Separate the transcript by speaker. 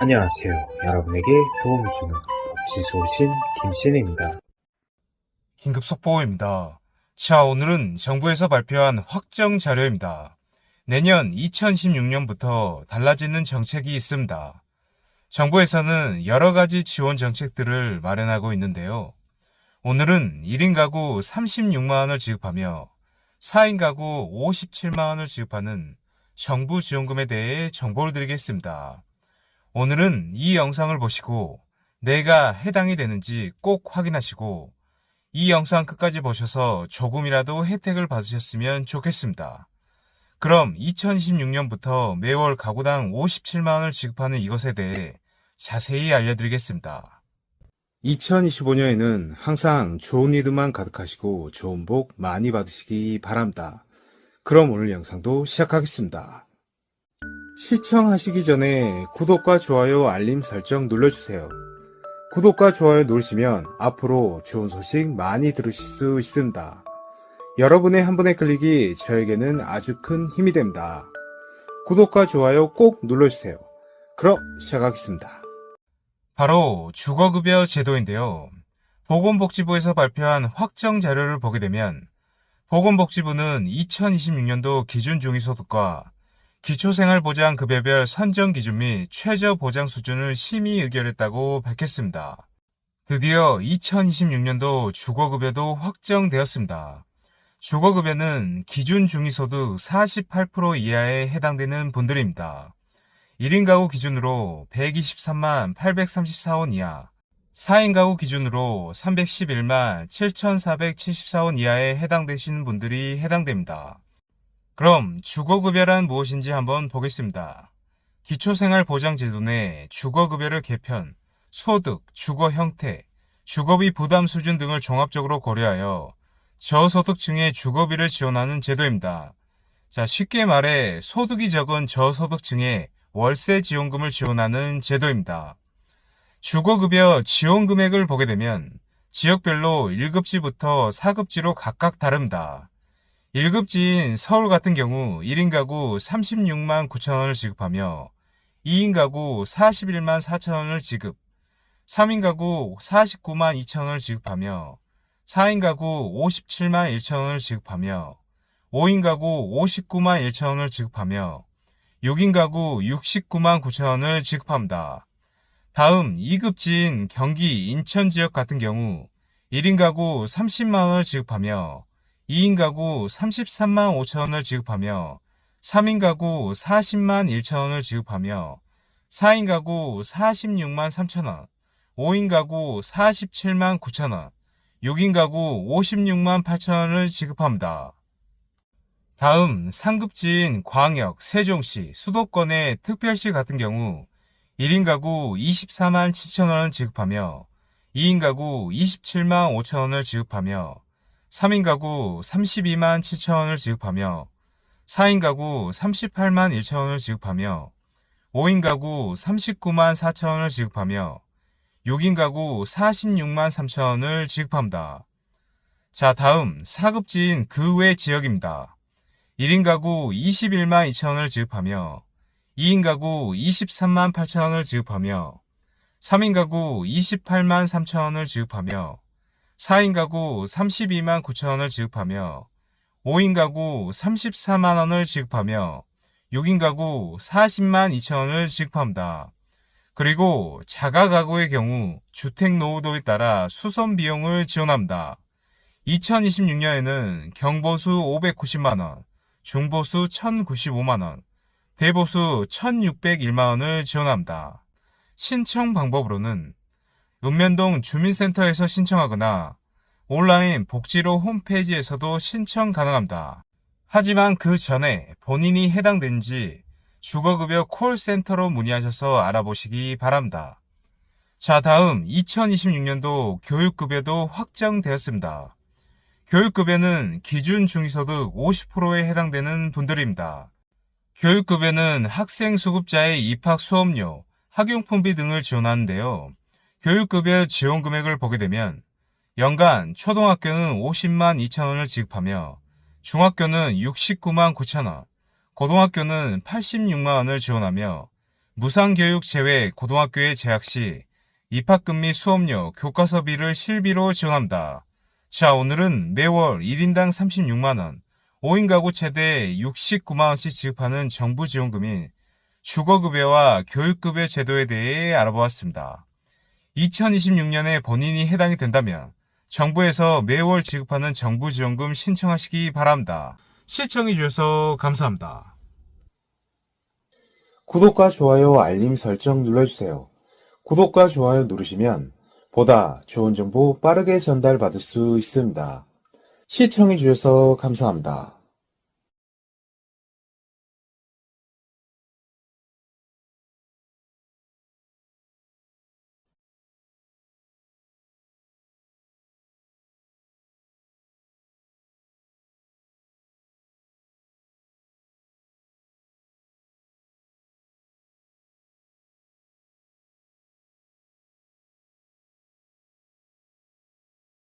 Speaker 1: 안녕하세요. 여러분에게 도움을 주는 법치 소신 김신혜입니다.
Speaker 2: 긴급 속보입니다. 자, 오늘은 정부에서 발표한 확정 자료입니다. 내년 2016년부터 달라지는 정책이 있습니다. 정부에서는 여러 가지 지원 정책들을 마련하고 있는데요. 오늘은 1인 가구 36만원을 지급하며 4인 가구 57만원을 지급하는 정부 지원금에 대해 정보를 드리겠습니다. 오늘은 이 영상을 보시고 내가 해당이 되는지 꼭 확인하시고 이 영상 끝까지 보셔서 조금이라도 혜택을 받으셨으면 좋겠습니다. 그럼 2026년부터 매월 가구당 57만원을 지급하는 이것에 대해 자세히 알려드리겠습니다.
Speaker 1: 2025년에는 항상 좋은 일들만 가득하시고 좋은 복 많이 받으시기 바랍니다. 그럼 오늘 영상도 시작하겠습니다. 시청하시기 전에 구독과 좋아요 알림 설정 눌러주세요. 구독과 좋아요 누르시면 앞으로 좋은 소식 많이 들으실 수 있습니다. 여러분의 한 번의 클릭이 저에게는 아주 큰 힘이 됩니다. 구독과 좋아요 꼭 눌러주세요. 그럼 시작하겠습니다.
Speaker 2: 바로 주거급여 제도인데요. 보건복지부에서 발표한 확정 자료를 보게 되면 보건복지부는 2026년도 기준 중위소득과 기초생활보장급여별 선정 기준 및 최저 보장 수준을 심의 의결했다고 밝혔습니다. 드디어 2026년도 주거급여도 확정되었습니다. 주거급여는 기준 중위소득 48% 이하에 해당되는 분들입니다. 1인 가구 기준으로 123만 834원 이하, 4인 가구 기준으로 311만 7,474원 이하에 해당되시는 분들이 해당됩니다. 그럼 주거급여란 무엇인지 한번 보겠습니다. 기초생활보장제도 내 주거급여를 개편, 소득, 주거 형태, 주거비 부담 수준 등을 종합적으로 고려하여 저소득층의 주거비를 지원하는 제도입니다. 자, 쉽게 말해 소득이 적은 저소득층에 월세 지원금을 지원하는 제도입니다. 주거급여 지원 금액을 보게 되면 지역별로 1급지부터 4급지로 각각 다릅니다. 1급지인 서울 같은 경우 1인 가구 36만 9천원을 지급하며 2인 가구 41만 4천원을 지급, 3인 가구 49만 2천원을 지급하며 4인 가구 57만 1천원을 지급하며 5인 가구 59만 1천원을 지급하며 6인 가구 69만 9천원을 지급합니다. 다음 2급지인 경기 인천 지역 같은 경우 1인 가구 30만원을 지급하며 2인 가구 33만 5천원을 지급하며 3인 가구 40만 1천원을 지급하며 4인 가구 46만 3천원, 5인 가구 47만 9천원, 6인 가구 56만 8천원을 지급합니다. 다음 상급지인 광역, 세종시, 수도권의 특별시 같은 경우 1인 가구 24만 7천원을 지급하며 2인 가구 27만 5천원을 지급하며 3인 가구 32만 7천원을 지급하며 4인 가구 38만 1천원을 지급하며 5인 가구 39만 4천원을 지급하며 6인 가구 46만 3천원을 지급합니다. 자, 다음 4급지인 그 외 지역입니다. 1인 가구 21만 2천원을 지급하며 2인 가구 23만 8천원을 지급하며 3인 가구 28만 3천원을 지급하며 4인 가구 32만 9천원을 지급하며 5인 가구 34만원을 지급하며 6인 가구 40만 2천원을 지급합니다. 그리고 자가 가구의 경우 주택 노후도에 따라 수선 비용을 지원합니다. 2026년에는 경보수 590만원, 중보수 1095만원, 대보수 1601만원을 지원합니다. 신청 방법으로는 읍면동 주민센터에서 신청하거나 온라인 복지로 홈페이지에서도 신청 가능합니다. 하지만 그 전에 본인이 해당되는지 주거급여 콜센터로 문의하셔서 알아보시기 바랍니다. 자, 다음 2026년도 교육급여도 확정되었습니다. 교육급여는 기준 중위소득 50%에 해당되는 분들입니다. 교육급여는 학생 수급자의 입학 수업료, 학용품비 등을 지원하는데요. 교육급여 지원 금액을 보게 되면 연간 초등학교는 50만 2천 원을 지급하며 중학교는 69만 9천 원, 고등학교는 86만 원을 지원하며 무상교육 제외 고등학교에 재학 시 입학금 및 수업료, 교과서비를 실비로 지원합니다. 자, 오늘은 매월 1인당 36만원, 5인 가구 최대 69만원씩 지급하는 정부 지원금인 주거급여와 교육급여 제도에 대해 알아보았습니다. 2026년에 본인이 해당이 된다면 정부에서 매월 지급하는 정부 지원금 신청하시기 바랍니다. 시청해주셔서 감사합니다.
Speaker 1: 구독과 좋아요, 알림 설정 눌러주세요. 구독과 좋아요 누르시면 보다 좋은 정보 빠르게 전달받을 수 있습니다. 시청해주셔서 감사합니다.